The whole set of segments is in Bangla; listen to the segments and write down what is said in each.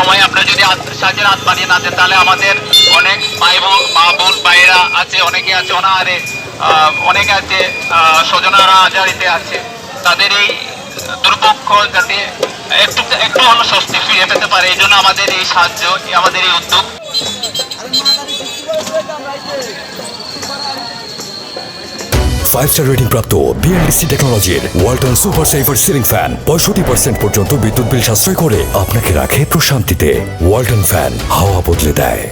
সময় আপনারা যদি সাহায্যের হাত বাড়িয়ে না দেন, তাহলে আমাদের অনেক ভাই বোন মা বোন ভাইয়েরা আছে, অনেকে আছে, অনাহারে অনেকে আছে স্বজনারা আজারিতে আছে। তাদের এই দুর্ভোগ যাতে একটু একটু হলো স্বস্তি ফিরে পেতে পারে, এই জন্য আমাদের এই সাহায্য, আমাদের এই উদ্যোগ। ফাইভ স্টার রেটিং প্রাপ্ত বিএলডিসি টেকনোলজির Walton super saver ceiling fan পঁয়ষট্টি পার্সেন্ট পর্যন্ত বিদ্যুৎ বিল সাশ্রয় করে আপনাকে রাখে প্রশান্তিতে ওয়ালটন ফ্যান হাওয়া বদলে দেয়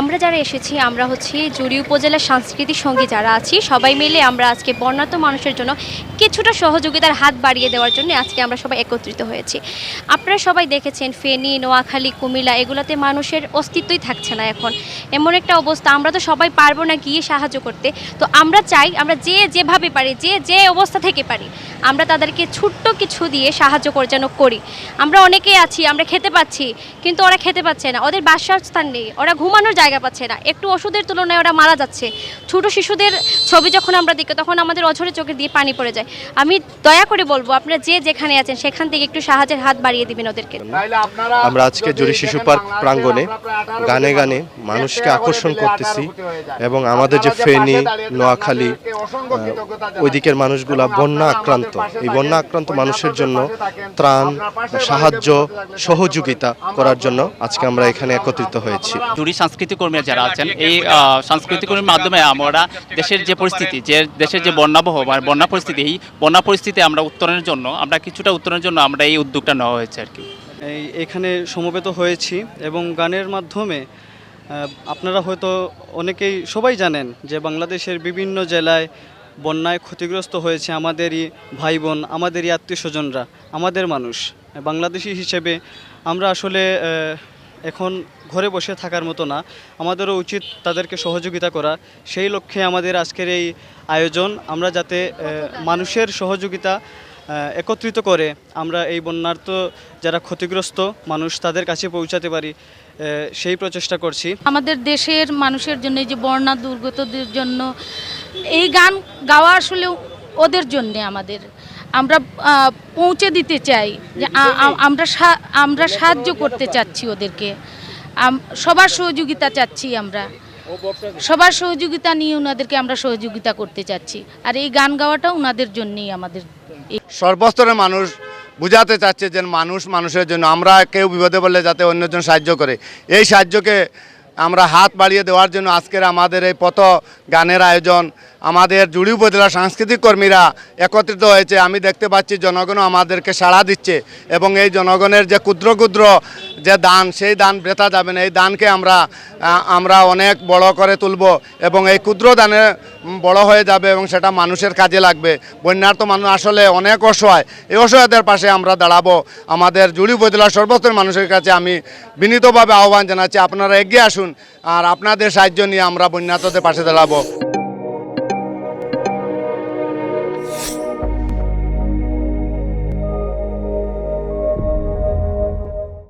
আমরা যারা এসেছি, আমরা হচ্ছে জুড়ি উপজেলার সাংস্কৃতিক সঙ্গী যারা আছি, সবাই মিলে আমরা আজকে বর্ণাঢ্য মানুষের জন্য কিছুটা সহযোগিতার হাত বাড়িয়ে দেওয়ার জন্য আজকে আমরা সবাই একত্রিত হয়েছি। আপনারা সবাই দেখেছেন, ফেনী, নোয়াখালী, কুমিল্লা, এগুলোতে মানুষের অস্তিত্বই থাকছে না এখন। এমন একটা অবস্থা, আমরা তো সবাই পারব না গিয়ে সাহায্য করতে। তো আমরা চাই, আমরা যে যেভাবে পারি, যে যে অবস্থা থেকে পারি, আমরা তাদেরকে ছোট্ট কিছু দিয়ে সাহায্য করে যেন করি। আমরা অনেকেই আছি, আমরা খেতে পাচ্ছি, কিন্তু ওরা খেতে পাচ্ছে না, ওদের বাসার স্থান নেই, ওরা ঘুমানোর জায়গা পাচ্ছে না। একটু ওষুধের তুলনায় ওরা মারা যাচ্ছে। ছোট শিশুদের ছবি যখন আমরা দেখি তখন আমাদের অঝরে চোখে দিয়ে পানি পড়ে যায়। আমি দয়া করে বলব আপনারা যে যেখানে আছেন সেখান থেকে একটু সাহায্যের হাত বাড়িয়ে দিবেন ওদেরকে। আমরা আজকে জুড়ি শিশু পার্ক প্রাঙ্গণে গানে গানে মানুষকে আকর্ষণ করতেছি এবং আমাদের যে ফেনী নোয়াখালী আহ, ওই দিকের মানুষগুলা বন্যা আক্রান্ত। এই বন্যা আক্রান্ত মানুষের জন্য ত্রাণ সাহায্য সহযোগিতা করার জন্য আজকে আমরা এখানে একত্রিত হয়েছি। জুড়ি সাংস্কৃতিক কর্মীরা যারা আছেন এই সাংস্কৃতিক কর্মীর মাধ্যমে আমরা দেশের যে পরিস্থিতি যে দেশের যে বন্যাবহ বা বন্যা পরিস্থিতি এই বন্যা পরিস্থিতি আমরা উত্তরণের জন্য আমরা কিছুটা উত্তরণের জন্য আমরা এই উদ্যোগটা নেওয়া হয়েছে আর কি। এই এখানে সমবেত হয়েছি এবং গানের মাধ্যমে আপনারা হয়তো অনেকেই সবাই জানেন যে বাংলাদেশের বিভিন্ন জেলায় বন্যায় ক্ষতিগ্রস্ত হয়েছে আমাদেরই ভাই বোন আমাদেরই আত্মীয় স্বজনরা আমাদের মানুষ। বাংলাদেশি হিসেবে আমরা আসলে এখন ঘরে বসে থাকার মতো না। আমাদেরও উচিত তাদেরকে সহযোগিতা করা। সেই লক্ষ্যে আমাদের আজকের এই আয়োজন। আমরা যাতে মানুষের সহযোগিতা একত্রিত করে আমরা এই বন্যার্ত যারা ক্ষতিগ্রস্ত মানুষ তাদের কাছে পৌঁছাতে পারি সেই প্রচেষ্টা করছি। আমাদের দেশের মানুষের জন্য, এই যে বন্যা দুর্গতদের জন্য, এই গান গাওয়া আসলে ওদের জন্যে আমাদের। আমরা পৌঁছে দিতে চাই যে আমরা আমরা সাহায্য করতে চাচ্ছি ওদেরকে। সবার সহযোগিতা চাচ্ছি আমরা। সবার সহযোগিতা নিয়ে ওনাদেরকে আমরা সহযোগিতা করতে চাচ্ছি। আর এই গান গাওয়াটা ওনাদের জন্যেই আমাদের সর্বস্তরের মানুষ বুঝাতে চাচ্ছে যে মানুষ মানুষের জন্য, আমরা কেউ বিপদে বললে যাতে অন্যজন সাহায্য করে। এই সাহায্যকে আমরা হাত বাড়িয়ে দেওয়ার জন্য আজকের আমাদের এই পথ গানের আয়োজন আমাদের জুড়ি উপজেলা সাংস্কৃতিক কর্মীরা একত্রিত হয়েছে। আমি দেখতে পাচ্ছি জনগণও আমাদেরকে সাড়া দিচ্ছে এবং এই জনগণের যে ক্ষুদ্র ক্ষুদ্র যে দান, সেই দান বেতা যাবে না। এই দানকে আমরা আমরা অনেক বড় করে তুলব এবং এই ক্ষুদ্র দানে বড় হয়ে যাবে এবং সেটা মানুষের কাজে লাগবে। বন্যার্থ মানুষ আসলে অনেক অসহায়। এই অসহায়দের পাশে আমরা দাঁড়াবো। আমাদের জুড়ি উপজেলার সর্বস্তরের মানুষের কাছে আমি বিনীতভাবে আহ্বান জানাচ্ছি। আপনারা এগিয়ে আসুন আর আপনাদের সাহায্য নিয়ে আমরা বন্যার্থদের পাশে দাঁড়াবো।